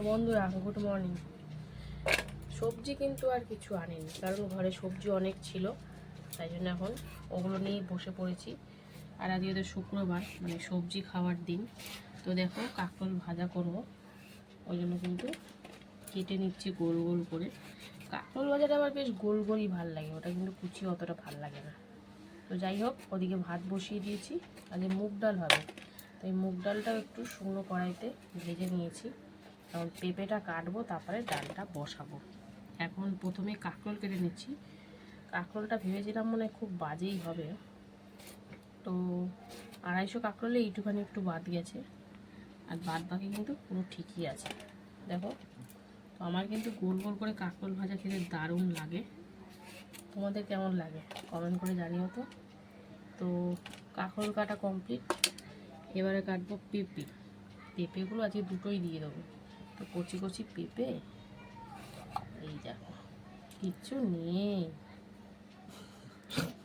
তো বন্ধুরা good morning সবজি কিন্তু আর কিছু আনেনি, কারণ ঘরে সবজি অনেক ছিল, তাই জন্য এখন ওগুলো নিয়েই বসে পড়েছি। আর আজকে ওদের শুক্রবার মানে সবজি খাওয়ার দিন। তো দেখো, কাকরোল ভাজা করব। ওই জন্য কিন্তু কেটে নিচ্ছি গোল গোল করে। কাকরোল ভাজাটা আমার বেশ গোল গোলই ভালো লাগে, ওটা কিন্তু কুচি অতটা ভালো লাগে না। তো যাই হোক, ওদিকে ভাত বসিয়ে দিয়েছি। আজকে মুগ ডাল হবে, তো এই মুগ ডালটাও একটু শুকনো কড়াইতে ভেজে নিয়েছি। কারণ পেঁপেটা কাটবো, তারপরে ডালটা বসাবো। এখন প্রথমে কাঁকরোল কেটে নিচ্ছি। কাঁকরোলটা ভেবেছিলাম মনে খুব বাজেই হবে। তো আড়াইশো কাঁকরোলে এইটুখানি একটু বাদ গেছে। আর বাদ বাকি কিন্তু পুরো ঠিকই আছে। দেখো, তো আমার কিন্তু গোল গোল করে কাঁকরোল ভাজা খেতে দারুণ লাগে। তোমাদের কেমন লাগে? কমেন্ট করে জানিও তো। তো কাঁকরোল কাটা কমপ্লিট। এবারে কাটবো পেঁপে। পেঁপেগুলো আজকে দুটোই দিয়ে দেবো। তো কচি কচি পেঁপে? এই দেখো কিচ্ছু নেই।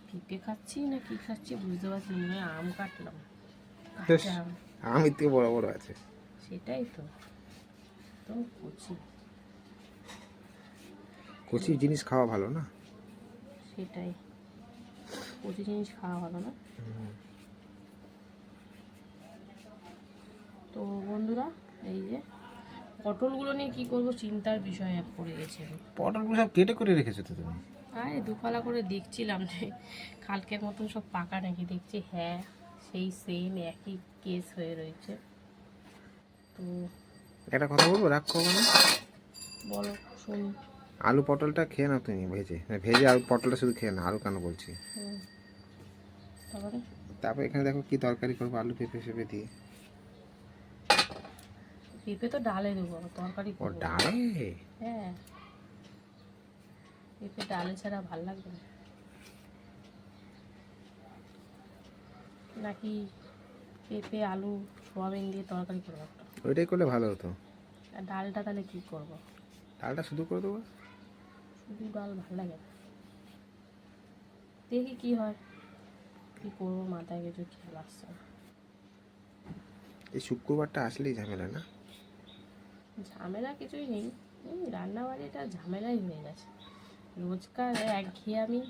পেঁপে খাচ্ছি না কি খাচ্ছি বুঝতে পারছি মনে আম কাটলাম। আম। থেকে বড় বড় আছে। সেটাই তো তো কচি। কচি জিনিস খাওয়া ভালো না? সেটাই কচি জিনিস খাওয়া ভালো না? তো বন্ধুরা এই যে পটলগুলো নিয়ে কি করব চিন্তার বিষয় এক পড়ে গেছে। পটলগুলো সব কেটে করে রেখেছো তো তুমি? আরে দুফালা করে দেখছিলাম যে কালকের মতন সব পাকা নাকি দেখছি হ্যাঁ সেই সেম একই কেস হয়ে রয়েছে। তো একটা কথা বলব রাগ করব না। বলো শুনি। আলু পটলটা খেয়ে নাও তুমি ভেজে। ভেজে আলু পটলটা শুধু খেয়ে না আলু কেন বলছি? তারপর? এখানে দেখো কি তরকারি করব আলু পেঁপে পেঁপে দিয়ে। পেঁপে তো ডালে দেবো তরকারি ও। ডালে? হ্যাঁ। পেঁপে ডালে ছাড়া ভালো লাগবে না। নাকি পেঁপে আলু সোয়াবিন দিয়ে তরকারি করব একটা? ওইটাই করলে ভালো হতো। আর ডালটা তাহলে কি করব? ডালটা শুধু করে দেবো? শুধু ডাল ভালো লাগে না। দেখি কি হয়। কি করব মাথায় কিছু খেয়াল আসছে না। এই শুক্রবারটা আসলেই ঝামেলা না? ঝামেলা কিছুই নেই। এই রান্না বাড়িটা ঝামেলাই হয়ে গেছে। রোজকার একঘেয়ে আমি।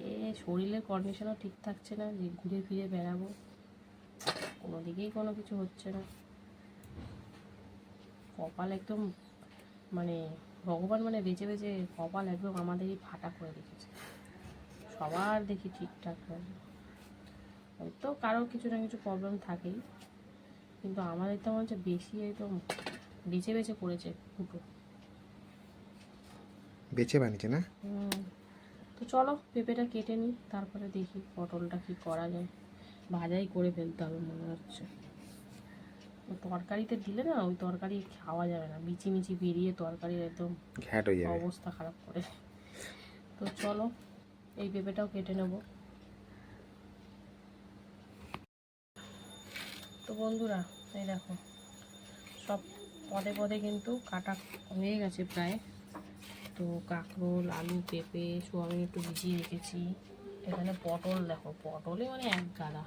এ শরীরের কন্ডিশনও ঠিক থাকছে না, যে ঘুরে ফিরে বেড়াবো। কোনো দিকেই কোনো কিছু হচ্ছে না। কপাল একদম মানে ভগবান মানে বেঁচে বেঁচে কপাল একদম আমাদেরই ফাটা করে রেখেছে। সবার দেখি ঠিকঠাক হয়তো কারোর কিছু না কিছু প্রবলেম থাকেই। কিন্তু আমাদের তো মনে হচ্ছে বেশি একদম বেছে বেছে পড়েছে ফুটো বেছে বানিয়েছে না? তো চলো পেঁপেটা কেটে নিই তারপরে দেখি পটলটা কি করা যায়। ভাজাই করে ফেলতে হবে মনে হচ্ছে। তরকারিতে দিলে না ওই তরকারি খাওয়া যাবে না। বিচি মিচি বেরিয়ে তরকারির একদম ঘ্যাট হয়ে যাবে। অবস্থা খারাপ করে। তো চলো এই পেঁপেটাও কেটে নেব। তো বন্ধুরা এই দেখো পদে পদে কিন্তু কাটা হয়ে গেছে প্রায়। তো কাঁকরোল আলু পেঁপে সোয়াবিন একটু ভিজিয়ে রেখেছি। এখানে পটল দেখো পটলে মানে এক গাদা।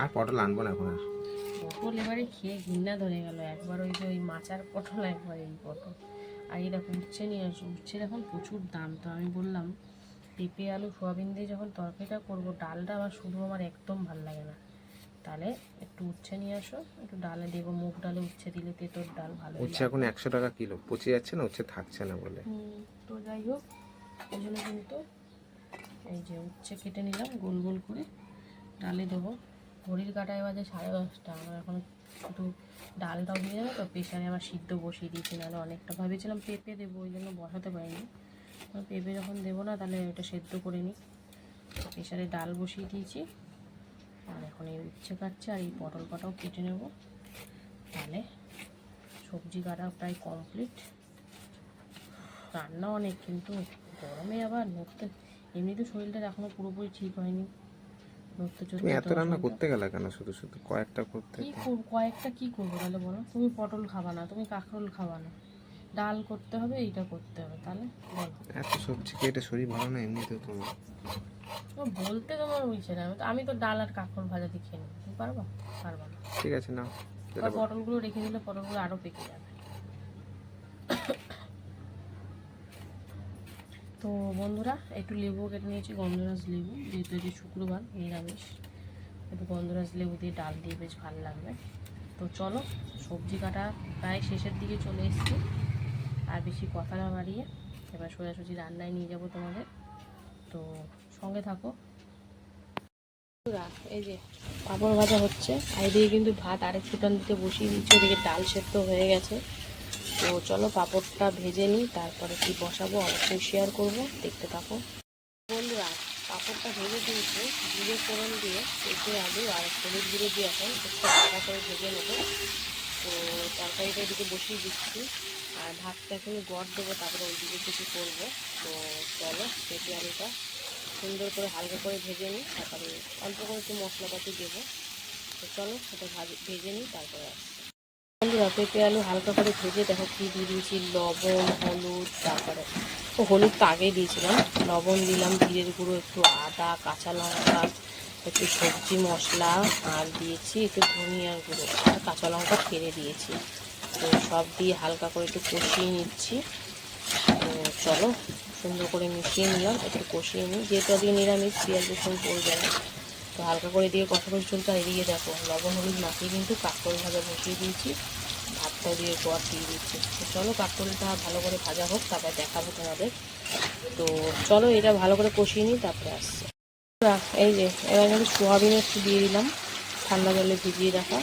আর পটল আনব না এখন আর। পটল এবারে খেয়ে ঘৃণা ধরে গেল। একবার ওই যে ওই মাচার পটল একবার এই পটল। আর এই দেখো উচ্ছে নিয়ে আসো উচ্ছের এখন প্রচুর দাম। তো আমি বললাম পেঁপে আলু সোয়াবিন দিয়ে যখন তরকারিটা করব ডালটা আমার শুধু আমার একদম ভালো লাগে না। তাহলে একটু উচ্ছে নিয়ে আসো। একটু ডালে দেবো মুগ ডালে উচ্ছে দিলে তেঁতোর ডাল ভালো উচ্ছে এখন একশো টাকা কিলো পচে যাচ্ছে না উচ্ছে থাকছে না বলে? তো যাই হোক এই জন্য কিন্তু এই যে উচ্ছে কেটে নিলাম গোল গোল করে ডালে দেবো। ঘড়ির কাটায় বাজে সাড়ে দশটা আমার এখন শুধু ডালটাও দিয়ে যাবে তো প্রেশারে আবার সিদ্ধ বসিয়ে দিয়েছি নাহলে অনেকটা ভেবেছিলাম পেঁপে দেবো ওই জন্য বসাতে পারিনি। পেঁপে যখন দেবো না তাহলে এটা সেদ্ধ করে নিই। প্রেশারে ডাল বসিয়ে দিয়েছি। আর এখন এই উচ্ছে কাটছে আর এই পটল কাটাও কেটে নেব। তাহলে সবজি কাটা প্রায় কমপ্লিট রান্না অনেক কিন্তু গরমে আবার নড়তে এমনিতে শরীরটা এখনও পুরোপুরি ঠিক হয়নি। তুমি এত রান্না করতে গেলে কেন শুধু শুধু কয়েকটা করতে কি কয়েকটা কি করব তাহলে বলো? তুমি পটল খাবা না তুমি কাঁকরোল খাবা না। ডাল করতে হবে এইটা করতে হবে তাহলে এত সবজি কেটে শরীর ভালো না এমনিতেও তুমি ও বলতে তোমার হয়েছে না আমি তো- ডাল আর কাঁকরোল ভাজা দিয়ে খেয়ে নেব তুমি পারবা? পারবা না। ঠিক আছে আর পটলগুলো রেখে দিলে পটলগুলো আরও পেকে যাবে। তো বন্ধুরা একটু লেবু কেটে নিয়েছি গন্ধরাজ লেবু যেহেতু আজকে শুক্রবার নিরামিষ। একটু গন্ধরাজ লেবু দিয়ে ডাল দিয়ে বেশ ভালো লাগবে। তো চলো সবজি কাটা প্রায় শেষের দিকে চলে এসেছি। আর বেশি কথা না বাড়িয়ে এবার সোজাসুজি রান্নায় নিয়ে যাব তোমাদের। তো সঙ্গে থাকো। এই যে পাঁপড় ভাজা হচ্ছে। আর এদিকে কিন্তু ভাত আরেক ফুটান দিতে বসিয়ে দিচ্ছি। ওদিকে ডাল সেদ্ধ হয়ে গেছে। তো চলো পাঁপড়টা ভেজে নিই, তারপরে কি বসাবো অবশ্যই শেয়ার করব। দেখতে থাকো। বন্ধুরা, পাঁপড়টা ভেজে দিয়েছে। জিরে ফোড়ন দিয়ে পেঁপে আলু আর হলুদ গুঁড়ো দিয়ে এখন একটু হালকা করে ভেজে নেব। তো তরকারিটা এদিকে বসিয়ে দিচ্ছি। আর ভাতটা এখানে গড় দেবো, তারপরে ওইদিকে কিছু করব। তো চলো, পেঁপে আলুটা সুন্দর করে হালকা করে ভেজে নিই, তারপরে অল্প করে একটু মশলাপাতি দেবো। তো চলো, সেটা ভাজ- নিই, তারপরে বন্ধুরা, পেঁপে আলু হালকা করে ভেজে দেখো কি দিয়ে দিয়েছি, লবণ, হলুদ, তারপরে ও হলুদ তো আগেই দিয়েছিলাম, লবণ দিলাম, জিরের গুঁড়ো, একটু আদা, কাঁচা লঙ্কা, একটু সবজি মশলা, আর দিয়েছি একটু ধনিয়ার গুঁড়ো, আর কাঁচা লঙ্কা ফেলে দিয়েছি। তো সব দিয়ে হালকা করে একটু কষিয়ে নিচ্ছি। তো চলো, সুন্দর করে মিশিয়ে নিলাম, একটু কষিয়ে নিই। যেহেতু আজকে নিরামিষ, পেঁয়াজ, রসুন পড়বে না। তো হালকা করে দিয়ে কষা চলতে এদিকে দেখো, লবণ, হলুদ মাখিয়ে কিন্তু কাকরোল ভাজা বসিয়ে দিয়েছি। ভাতটা দিয়ে গোয়ার দিয়ে দিচ্ছি। তো চলো, কাকরোলটা ভালো করে ভাজা হোক, তারপর দেখাবো তোমাদের। তো চলো, এটা ভালো করে কষিয়ে নিই, তারপরে আসছে। এই যে, এবার কিন্তু সোয়াবিন একটু দিয়ে দিলাম, ঠান্ডা জলে ভিজিয়ে রাখা।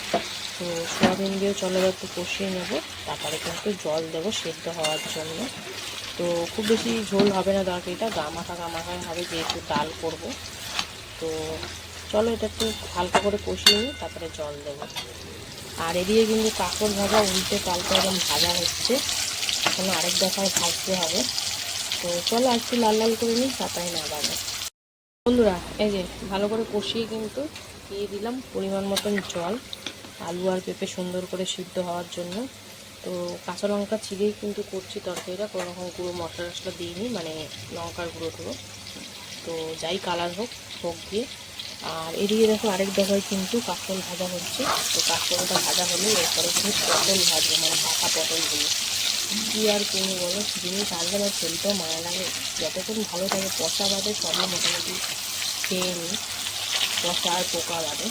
তো সোয়াবিন দিয়ে চলো একটু কষিয়ে নেব। তারপরে কিন্তু জল দেবো সেদ্ধ হওয়ার জন্য। তো খুব বেশি ঝোল হবে না তরকারিটা গামাখা গামাখা হবে যেহেতু ডাল করব। তো চলো এটা একটু হালকা করে কষিয়ে নিই, তারপরে জল দেবো। আর এদিকে কিন্তু কাঁকড় ভাজা উল্টে পাল্টে একদম ভাজা হচ্ছে। এখন আরেক দফায় ভাজতে হবে। তো চলো একটু লাল লাল করে নিই, তারপরে না বাজে বন্ধুরা, এই যে ভালো করে কষিয়ে কিন্তু দিয়ে দিলাম পরিমাণ মতন জল। আলু আর পেঁপে সুন্দর করে সিদ্ধ হওয়ার জন্য। তো কাঁচা লঙ্কা ছিঁড়েই কিন্তু করছি তরকারিটা, কোনো রকম গুঁড়ো মশলা টশলা দিইনি মানে লঙ্কার গুঁড়ো টুড়ো। তো যাই কালার হোক হোক দিয়ে আর এদিকে দেখো আরেক দফায় কিন্তু কাঁকরোল ভাজা হচ্ছে। তো কাঁকরোলটা ভাজা হলে এরপরে কিন্তু পটল ভাজবো মানে পাকা পটলগুলো। কী আর কিনি বলো? জিনিস আসবে না ফেলতেও মায়া লাগে। যতক্ষণ ভালো থাকে, পচা বাদে সবই মোটামুটি খেয়ে নিই। পচা আর পোকা বাদে।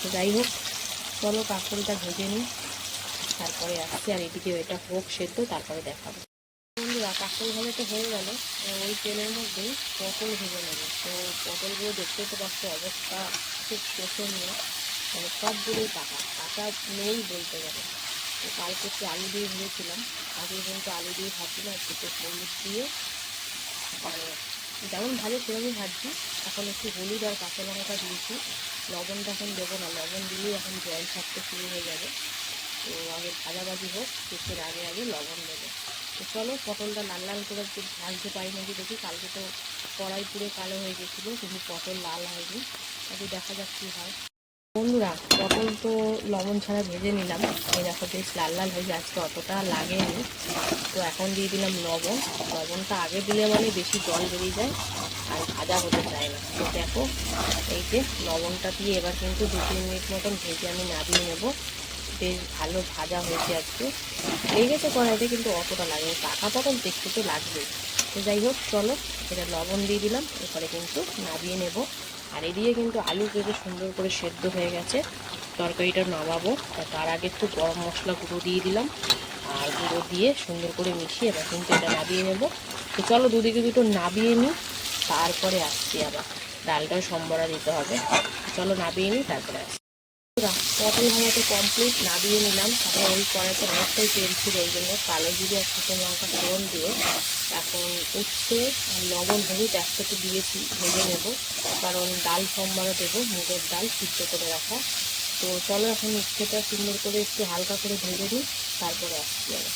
তো যাই হোক চলো কাঁকরোলটা ভেজে নিই। তারপরে আসছি আর এদিকে এটা হোক সেদ্ধ, তারপরে দেখাবো। বন্ধুরা কাঁকরোল তো হয়ে গেল। ওই তেলের মধ্যেই পটল ভেজে নেব। তো পটলগুলো দেখতে তো পাচ্ছ অবস্থা খুব শোষণীয়। মানে সবগুলোই পাকা কাঁচা নেই বলতে গেলে। তো কালকে একটু আলু দিয়ে ভেবেছিলাম আগে কিন্তু আলু দিয়ে ভাবছিলাম একটু হলুদ দিয়ে। মানে যেমন ভাজে সেরকমই ভাজছি। এখন একটু হলুদ আর কাঁচা লঙ্কা দিয়েছি। লবণটা এখন দেবো না, লবণ দিলেই এখন জল ছাড়তে শুরু হয়ে যাবে। তো আগে ভাজাভাজি হোক শেষের আগে আগে লবণ দেবো। তো চলো, পটলটা লাল লাল করে ভাজতে পারি নাকি দেখি। কালকে তো কড়াই পুরো কালো হয়ে গেছিল, কিন্তু পটল লাল হয়নি। তাকে দেখা যাক কী হয়। বন্ধুরা পটল তো লবণ ছাড়া ভেজে নিলাম। এই দেখো বেশ লাল লাল হয়ে আজকে অতটা লাগেনি। তো এখন দিয়ে দিলাম লবণ। লবণটা আগে দিলে মানে বেশি জল বেরিয়ে যায়, আর ভাজা হতে চায় না। তো দেখো, এই যে লবণটা দিয়ে এবার কিন্তু দু তিন মিনিট মতন ভেজে আমি নামিয়ে নেব। বেশ ভালো ভাজা হয়েছে আজকে। লেগে গেছে কড়াইতে কিন্তু অতটা লাগে পাকা পটল দেখতে তো লাগবেই। তো যাই হোক, চলো, এটা লবণ দিয়ে দিলাম, এরপরে কিন্তু নামিয়ে নেব। আর এদিকে কিন্তু আলু কেটে সুন্দর করে সেদ্ধ হয়ে গেছে। তরকারিটা নামাবো। তার আগে একটু গরম মশলা গুঁড়ো দিয়ে দিলাম। আর গুঁড়ো দিয়ে সুন্দর করে মিশিয়ে এবার কিন্তু এটা নাবিয়ে নেব। তো চলো দুদিকে দুটো নাবিয়ে নিই। তারপরে আসছি আবার। ডালটাও সম্বরা দিতে হবে। চলো নাবিয়ে নিই, তারপরে আসছি। বন্ধুরা, পটল ভাজাটা কমপ্লিট নামিয়ে নিলাম। তারপরে ওই কড়াইতে অনেকটাই তেল ছিল ওই জন্য কালো জিরে আর শুকনো লঙ্কা ফোড়ন দিয়ে এখন উচ্ছে লবণ হলুদ একসাথে দিয়েছি ভেজে নেব। কারণ ডাল সম্বারা দেবো মুগের ডাল সিদ্ধ করে রাখা। তো চলো এখন উচ্ছেটা সুন্দর করে একটু হালকা করে ভেজে দিই তারপরে আসছি আবার।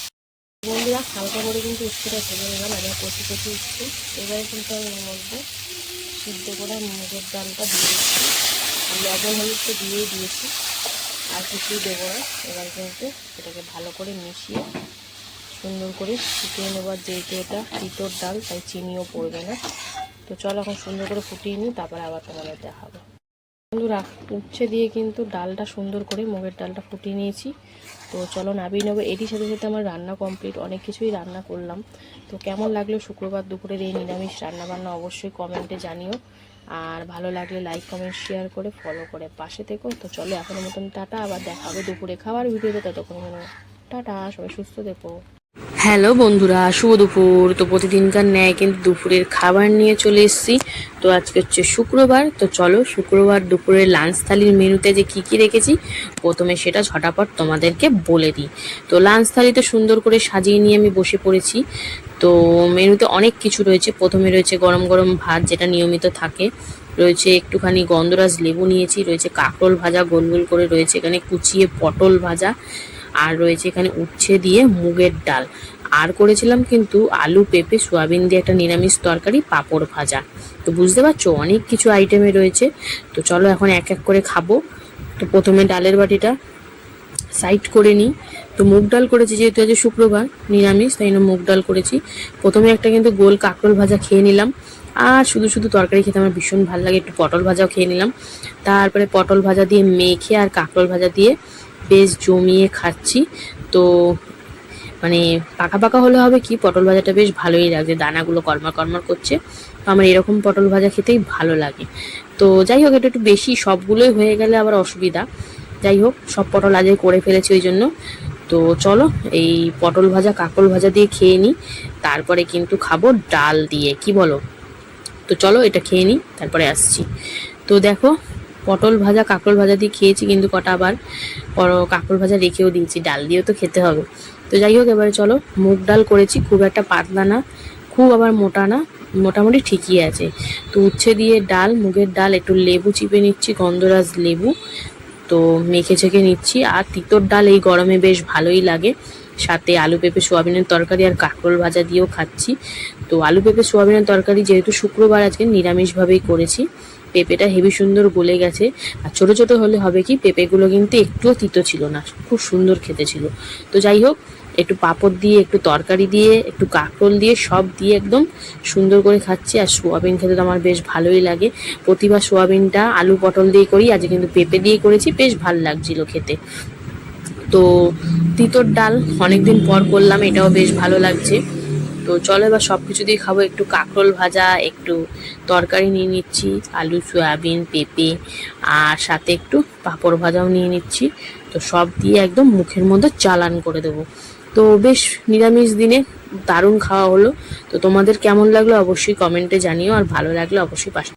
বন্ধুরা হালকা করে কিন্তু উচ্ছেটা ভেজে নিলাম একদম কচি কচি উচ্ছে। এবারে কিন্তু আমি মধ্যে সিদ্ধ করে মুগের ডালটা দিয়ে দিচ্ছি। লবণ হলুদ তো দিয়েই দিয়েছি। আর কিছুই দেবো না। এবার কিন্তু এটাকে ভালো করে মিশিয়ে সুন্দর করে ফুটিয়ে নেবার যেহেতু এটা তিতর ডাল, তাই চিনিও পড়বে না। তো চলো এখন সুন্দর করে ফুটিয়ে নিই, তারপরে আবার তোমাদের দেখাবো। বন্ধুরা, উচ্ছে দিয়ে কিন্তু ডালটা সুন্দর করে মুগের ডালটা ফুটিয়ে নিয়েছি। তো চলো নাবিয়ে নেব। এটির সাথে সাথে আমার রান্না কমপ্লিট। অনেক কিছুই রান্না করলাম। তো কেমন লাগল শুক্রবার দুপুরের এই নিরামিষ রান্নাবান্না অবশ্যই কমেন্টে জানিও। আর ভালো লাগলে লাইক কমেন্ট শেয়ার করে ফলো করে পাশে থেকো। তো চলো এখনও মতন টাটা, আবার দেখা হবে দুপুরে খাবার ভিডিওতে ততক্ষণ টাটা, সবাই সুস্থ দেখো হ্যালো বন্ধুরা, শুভ দুপুর। তো প্রতিদিনকার ন্যায় কিন্তু দুপুরের খাবার নিয়ে চলে এসেছি। তো আজকে হচ্ছে শুক্রবার। তো চলো শুক্রবার দুপুরের লাঞ্চ থালির মেনুতে যে কি কি রেখেছি, প্রথমে সেটা ঝটাপট তোমাদেরকে বলে দিই। তো লাঞ্চ থালিতে সুন্দর করে সাজিয়ে নিয়ে আমি বসে পড়েছি। তো মেনুতে অনেক কিছু রয়েছে। প্রথমে রয়েছে গরম গরম ভাত, যেটা নিয়মিত থাকে। রয়েছে একটুখানি গন্ধরাজ লেবু নিয়েছি। রয়েছে কাঁকরোল ভাজা, গোল গোল করে রয়েছে। এখানে কুচিয়ে পটল ভাজা। আর রয়েছে এখানে উচ্ছে দিয়ে মুগের ডাল। আর করেছিলাম কিন্তু আলু, পেঁপে, সোয়াবিন দিয়ে একটা নিরামিষ তরকারি, পাঁপড় ভাজা। তো বুঝতে পারছ, অনেক কিছু আইটেমে রয়েছে। তো চলো এখন এক এক করে খাব। তো প্রথমে ডালের বাটিটা সাইড করে নিই। তো মুগ ডাল করেছি যেহেতু আজ শুক্রবার, নিরামিষ, তাই জন্য মুগ ডাল করেছি। প্রথমে একটা কিন্তু গোল কাঁকরোল ভাজা খেয়ে নিলাম। আর শুধু শুধু তরকারি খেতে আমার ভীষণ ভালো লাগে, একটু পটল ভাজাও খেয়ে নিলাম। তারপরে পটল ভাজা দিয়ে মেখে আর কাঁকরোল ভাজা দিয়ে বেশ জমিয়ে খাচ্ছি। তো মানে পাকা পাকা হলে হবে কি, পটল ভাজাটা বেশ ভালোই লাগছে, দানাগুলো কর্মার কর্মার করছে। তো আমার এরকম পটল ভাজা খেতেই ভালো লাগে। তো যাই হোক, এটা একটু বেশি সবগুলোই হয়ে গেলে আবার অসুবিধা। যাই হোক, সব পটল আজকে করে ফেলেছি ওই জন্য। তো চলো, এই পটল ভাজা কাকল ভাজা দিয়ে খেয়ে নিই। তারপরে কিন্তু খাব ডাল দিয়ে, কি বলো? তো চলো, এটা খেয়ে নিই, তারপরে আসছি। তো দেখো পটল ভাজা, কাঁকরোল ভাজা দিয়ে খেয়েছি কিন্তু কটা আবার। পর- কাঁকরোল ভাজা রেখেও দিয়েছি, ডাল দিয়েও তো খেতে হবে। তো যাই হোক, এবারে চলো, মুগ ডাল করেছি, খুব একটা পাতলা না, খুব আবার মোটা না, মোটামুটি ঠিকই আছে। তো উচ্ছে দিয়ে ডাল, মুগের ডাল, একটু লেবু চিপে নিচ্ছি, গন্ধরাজ লেবু। তো মেখে ছেঁকে নিচ্ছি, আর তিতর ডাল এই গরমে বেশ ভালোই লাগে। সাথে আলু পেঁপে সোয়াবিনের তরকারি আর কাঁকরোল ভাজা দিয়েও খাচ্ছি। তো আলু পেঁপে সোয়াবিনের তরকারি যেহেতু শুক্রবার, আজকে নিরামিষভাবেই করেছি। পেঁপেটা হেভি সুন্দর গলে গেছে। আর ছোটো ছোটো হলে হবে কি, পেঁপেগুলো কিন্তু একটুও তিতো ছিল না, খুব সুন্দর খেতে ছিল। তো যাই হোক, একটু পাঁপড় দিয়ে, একটু তরকারি দিয়ে, একটু কাঁকরোল দিয়ে, সব দিয়ে একদম সুন্দর করে খাচ্ছি। আর সোয়াবিন খেতে তো আমার বেশ ভালোই লাগে। প্রতিবার সোয়াবিনটা আলু পটল দিয়ে করি, আজকে কিন্তু পেঁপে দিয়ে করেছি, বেশ ভালো লাগছিল খেতে। তো তিতর ডাল অনেকদিন পর করলাম, এটাও বেশ ভালো লাগছে। তো চলো এবার সব কিছু দিয়ে খাব। একটু কাঁকরোল ভাজা, একটু তরকারি নিয়ে নিচ্ছি, আলু, সয়াবিন, পেঁপে, আর সাথে একটু পাঁপড় ভাজাও নিয়ে নিচ্ছি। তো সব দিয়ে একদম মুখের মধ্যে চালান করে দেবো। তো বেশ নিরামিষ দিনে দারুণ খাওয়া হলো। তো তোমাদের কেমন লাগল অবশ্যই কমেন্টে জানিও, আর ভালো লাগলে অবশ্যই পাশে